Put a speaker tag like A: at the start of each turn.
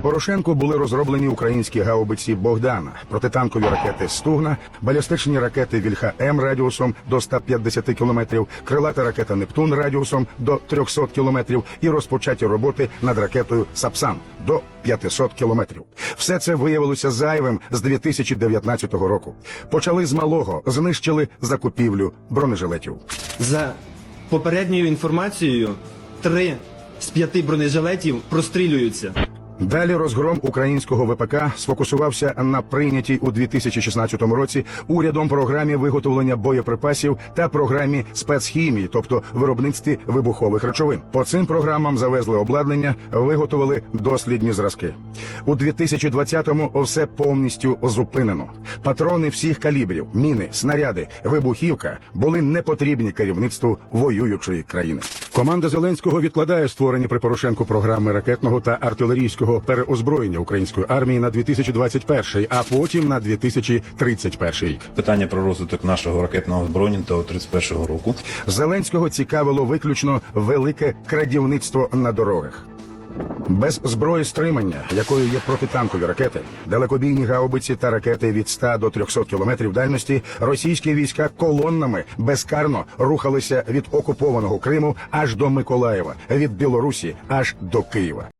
A: Порошенку були розроблені українські гаубиці Богдана, протитанкові ракети Стугна, балістичні ракети Вільха М радіусом до 150 кілометрів, крилата ракета Нептун радіусом до 300 кілометрів і розпочаті роботи над ракетою Сапсан до 500 кілометрів. Все це виявилося зайвим з 2019 року. Почали з малого, знищили закупівлю бронежилетів.
B: За попередньою інформацією, три з п'яти бронежилетів прострілюються.
A: Далі розгром українського ВПК сфокусувався на прийнятій у 2016 році урядом програмі виготовлення боєприпасів та програмі спецхімії, тобто виробництві вибухових речовин. По цим програмам завезли обладнання, виготовили дослідні зразки. У 2020-му все повністю зупинено. Патрони всіх калібрів, міни, снаряди, вибухівка були непотрібні керівництву воюючої країни. Команда Зеленського відкладає створені при Порошенку програми ракетного та артилерійського переозброєння української армії на 2021, а потім на 2031 рік.
C: Питання про розвиток нашого ракетного озброєння до 31-го року.
A: Зеленського цікавило виключно велике крадівництво на дорогах. Без зброї стримання, якою є протитанкові ракети, далекобійні гаубиці та ракети від 100 до 300 кілометрів дальності, російські війська колоннами безкарно рухалися від окупованого Криму аж до Миколаєва, від Білорусі аж до Києва.